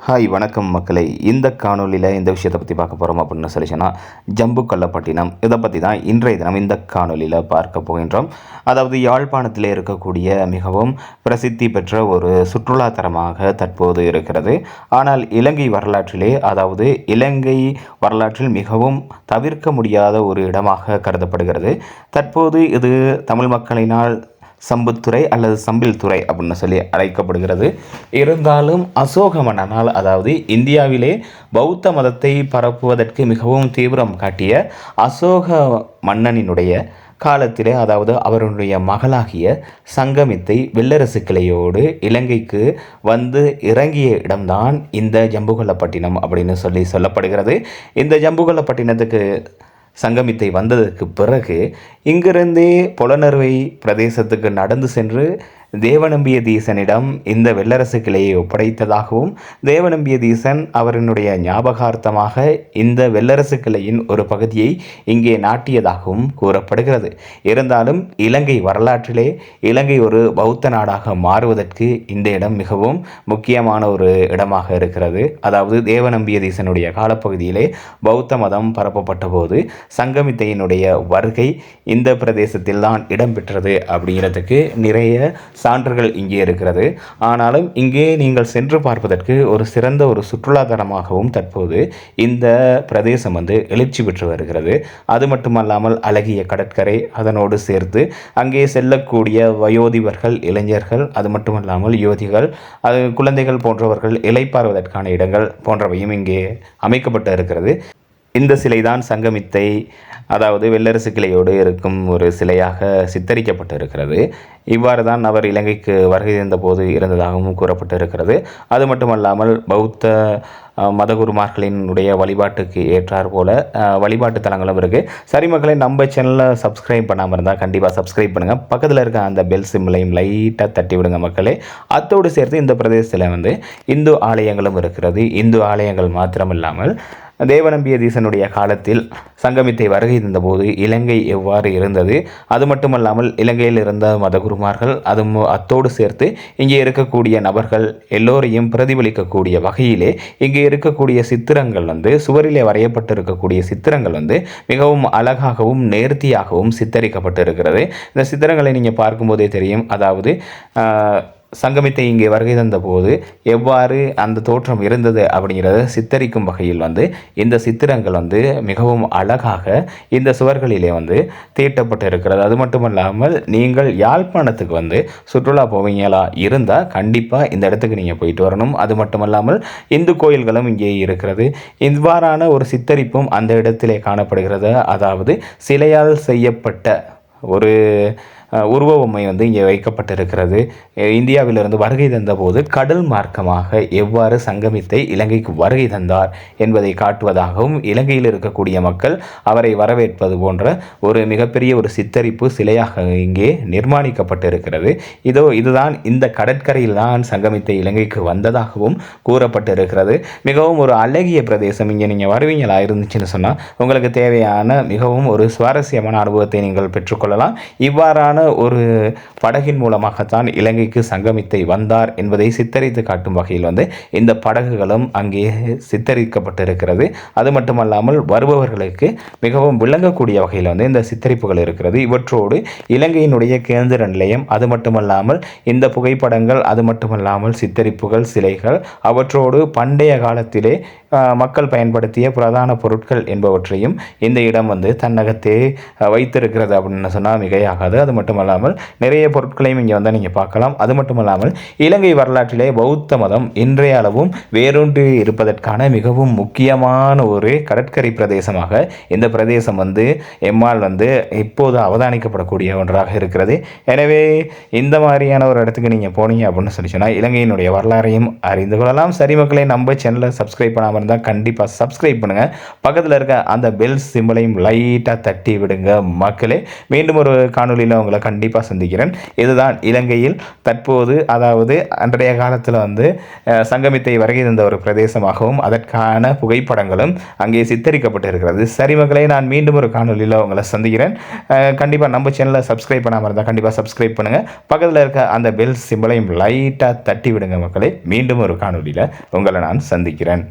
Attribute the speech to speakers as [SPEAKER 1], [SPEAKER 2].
[SPEAKER 1] Hi வணக்கம் மக்களை. இந்த காணொலியில் இந்த விஷயத்தை பற்றி பார்க்க போகிறோம் அப்படின்னு சொல்லி சொன்னால் ஜம்பு கள்ளப்பட்டினம் இதை பற்றி தான் இன்றைய தினம் இந்த காணொலியில் பார்க்க போகின்றோம். அதாவது யாழ்ப்பாணத்தில் இருக்கக்கூடிய மிகவும் பிரசித்தி பெற்ற ஒரு சுற்றுலாத்தலமாக தற்போது இருக்கிறது. ஆனால் இலங்கை வரலாற்றிலே அதாவது இலங்கை வரலாற்றில் மிகவும் தவிர்க்க முடியாத ஒரு இடமாக கருதப்படுகிறது. தற்போது இது தமிழ் மக்களினால் சம்புத்துறை அல்லது சம்பில் துறை அப்படின்னு சொல்லி அழைக்கப்படுகிறது. இருந்தாலும் அசோக மன்னனால் அதாவது இந்தியாவிலே பௌத்த மதத்தை பரப்புவதற்கு மிகவும் தீவிரம் காட்டிய அசோக மன்னனினுடைய காலத்திலே அதாவது அவருடைய மகளாகிய சங்கமித்தை வெள்ளரசு கிளையோடு இலங்கைக்கு வந்து இறங்கிய இடம்தான் இந்த ஜம்புகொல்லப்பட்டினம் அப்படின்னு சொல்லி சொல்லப்படுகிறது. இந்த ஜம்புகொல்லப்பட்டினத்துக்கு சங்கமித்தை வந்ததற்கு பிறகு இங்கிருந்தே புலனறுவை பிரதேசத்துக்கு நடந்து சென்று தேவநம்பிய தீசனிடம் இந்த வெள்ளரசு கிளையை ஒப்படைத்ததாகவும் தேவநம்பிய தீசன் அவரினுடைய ஞாபகார்த்தமாக இந்த வெள்ளரசு கிளையின் ஒரு பகுதியை இங்கே நாட்டியதாகவும் கூறப்படுகிறது. இருந்தாலும் இலங்கை வரலாற்றிலே இலங்கை ஒரு பௌத்த நாடாக மாறுவதற்கு இந்த இடம் மிகவும் முக்கியமான ஒரு இடமாக இருக்கிறது. அதாவது தேவநம்பிய தீசனுடைய காலப்பகுதியிலே பௌத்த மதம் பரப்பப்பட்ட போது சங்கமித்தையினுடைய வருகை இந்த பிரதேசத்தில் தான் இடம்பெற்றது அப்படிங்கிறதுக்கு நிறைய சான்றுகள் இங்கே இருக்கிறது. ஆனாலும் இங்கே நீங்கள் சென்று பார்ப்பதற்கு ஒரு சிறந்த ஒரு சுற்றுலாத்தலமாகவும் தற்போது இந்த பிரதேசம் வந்து எழுச்சி பெற்று வருகிறது. அது மட்டுமல்லாமல் அழகிய கடற்கரை அதனோடு சேர்த்து அங்கே செல்லக்கூடிய வயோதிபர்கள் இளைஞர்கள் அது மட்டுமல்லாமல் யுவதிகள் அது குழந்தைகள் போன்றவர்கள் இலைப்பாறுவதற்கான இடங்கள் போன்றவையும் இங்கே அமைக்கப்பட்டு இருக்கிறது. இந்த சிலைதான் சங்கமித்தை அதாவது வெள்ளரசு கிளையோடு இருக்கும் ஒரு சிலையாக சித்தரிக்கப்பட்டு இருக்கிறது இவ்வாறு தான் அவர் இலங்கைக்கு வருகை தந்தபோது இருந்ததாகவும் கூறப்பட்டு இருக்கிறது அது மட்டுமல்லாமல் பௌத்த மதகுருமார்களினுடைய வழிபாட்டுக்கு ஏற்றார் போல வழிபாட்டு தலங்களும் இருக்குது சரி மக்களை நம்ம சேனலில் சப்ஸ்கிரைப் பண்ணாமல் இருந்தால் கண்டிப்பாக சப்ஸ்கிரைப் பண்ணுங்கள் பக்கத்தில் இருக்க அந்த பெல் சிம்லையும் லைட்டாக தட்டி விடுங்க மக்களே. அத்தோடு சேர்த்து இந்த பிரதேசத்தில் வந்து இந்து ஆலயங்களும் இருக்கிறது. இந்து ஆலயங்கள் மாத்திரமில்லாமல் தேவநம்பிய தீசனுடைய காலத்தில் சங்கமித்தை வருகை தந்தபோது இலங்கை எவ்வாறு இருந்தது? அது மட்டுமல்லாமல் இலங்கையில் இருந்த மதகுருமார்கள் அது அத்தோடு சேர்த்து இங்கே இருக்கக்கூடிய நபர்கள் எல்லோரையும் பிரதிபலிக்கக்கூடிய வகையிலே இங்கே இருக்கக்கூடிய சித்திரங்கள் வந்து சுவரிலே வரையப்பட்டு இருக்கக்கூடிய சித்திரங்கள் வந்து மிகவும் அழகாகவும் நேர்த்தியாகவும் சித்தரிக்கப்பட்டு இருக்கிறது இந்த சித்திரங்களை நீங்கள் பார்க்கும்போதே தெரியும். அதாவது சங்கமித்தை இங்கே வருகை தந்தபோது எவ்வாறு அந்த தோற்றம் இருந்தது அப்படிங்கிறத சித்தரிக்கும் வகையில் வந்து இந்த சித்திரங்கள் வந்து மிகவும் அழகாக இந்த சுவர்களிலே வந்து தீட்டப்பட்டு இருக்கிறது. அது மட்டுமல்லாமல் நீங்கள் யாழ்ப்பாணத்துக்கு வந்து சுற்றுலா போவீங்களா இருந்தால் கண்டிப்பாக இந்த இடத்துக்கு நீங்கள் போயிட்டு வரணும். அது மட்டுமல்லாமல் இந்து கோயில்களும் இங்கே இருக்கிறது. இவ்வாறான ஒரு சித்தரிப்பும் அந்த இடத்திலே காணப்படுகிறது. அதாவது சிலையால் செய்யப்பட்ட ஒரு அஹ், உருவ பொம்மை வந்து இங்கே வைக்கப்பட்டிருக்கிறது. இந்தியாவிலிருந்து வருகை தந்தபோது கடல் மார்க்கமாக எவ்வாறு சங்கமித்தை இலங்கைக்கு வருகை தந்தார் என்பதை காட்டுவதாகவும் இலங்கையில் இருக்கக்கூடிய மக்கள் அவரை வரவேற்பது போன்ற ஒரு மிகப்பெரிய ஒரு சித்தரிப்பு சிலையாக இங்கே நிர்மாணிக்கப்பட்டிருக்கிறது. இதோ இதுதான் இந்த கடற்கரையில் தான் சங்கமித்தை இலங்கைக்கு வந்ததாகவும் கூறப்பட்டிருக்கிறது. மிகவும் ஒரு அழகிய பிரதேசம். இங்கே நீங்கள் வருவீங்களா? இருந்துச்சுன்னு சொன்னால் உங்களுக்கு தேவையான மிகவும் ஒரு சுவாரஸ்யமான அனுபவத்தை நீங்கள் கொள்ளலாம். இவ்வாறான ஒரு படகின் மூலமாகத்தான் இலங்கைக்கு சங்கமித்தை வந்தார் என்பதை சித்தரித்து காட்டும் வகையில் வந்து இந்த படகுகளும் அங்கே சித்தரிக்கப்பட்டிருக்கிறது. அது மட்டுமல்லாமல் வருபவர்களுக்கு மிகவும் விளங்கக்கூடிய வகையில் வந்து இந்த சித்தரிப்புகள் இருக்கிறது. இவற்றோடு இலங்கையினுடைய கேந்திர நிலையம் அது மட்டுமல்லாமல் இந்த புகைப்படங்கள் அது மட்டுமல்லாமல் சித்தரிப்புகள் சிலைகள் அவற்றோடு பண்டைய காலத்திலே மக்கள் பயன்படுத்திய பிரதான பொருட்கள் என்பவற்றையும் இந்த இடம் வந்து தன்னகத்தே வைத்திருக்கிறது அப்படின்னு சொன்னால் மிகையாகாது. அது மட்டுமல்லாமல் நிறைய பொருட்களையும் இங்கே வந்து நீங்கள் பார்க்கலாம். அது மட்டுமல்லாமல் இலங்கை வரலாற்றிலே பௌத்த மதம் இன்றைய அளவும் வேரூன்றி இருப்பதற்கான மிகவும் முக்கியமான ஒரு கடற்கரை பிரதேசமாக இந்த பிரதேசம் வந்து எம்மால் வந்து இப்போது அவதானிக்கப்படக்கூடிய ஒன்றாக இருக்கிறது. எனவே இந்த மாதிரியான ஒரு இடத்துக்கு நீங்கள் போனீங்க அப்படின்னு சொல்லி சொன்னால் இலங்கையினுடைய வரலாறையும் அறிந்து கொள்ளலாம். சரி மக்களே நம்ம சேனலை சப்ஸ்கிரைப் பண்ணாமல் இருந்தால் கண்டிப்பாக சப்ஸ்கிரைப் பண்ணுங்கள் பக்கத்தில் இருக்க அந்த பெல் சிம்பிளையும் லைட்டாக தட்டி விடுங்க மக்களே. மீண்டும் மீண்டும் ஒரு காணொலியில் உங்களை கண்டிப்பாக சந்திக்கிறேன். இதுதான் இலங்கையில் தற்போது அதாவது அன்றைய காலத்தில் வந்து சங்கமித்தை வருகை தந்த ஒரு பிரதேசமாகவும் அதற்கான புகைப்படங்களும் அங்கே சித்தரிக்கப்பட்டு இருக்கிறது. சரி மக்களை நான் மீண்டும் ஒரு காணொலியில் உங்களை சந்திக்கிறேன். கண்டிப்பாக நம்ம சேனலை சப்ஸ்கிரைப் பண்ணாமல் இருந்தால் கண்டிப்பாக சப்ஸ்கிரைப் பண்ணுங்கள் பக்கத்தில் இருக்க அந்த பெல் சிம்பளையும் லைட்டாக தட்டி விடுங்க மக்களே. மீண்டும் ஒரு காணொலியில் உங்களை நான் சந்திக்கிறேன்.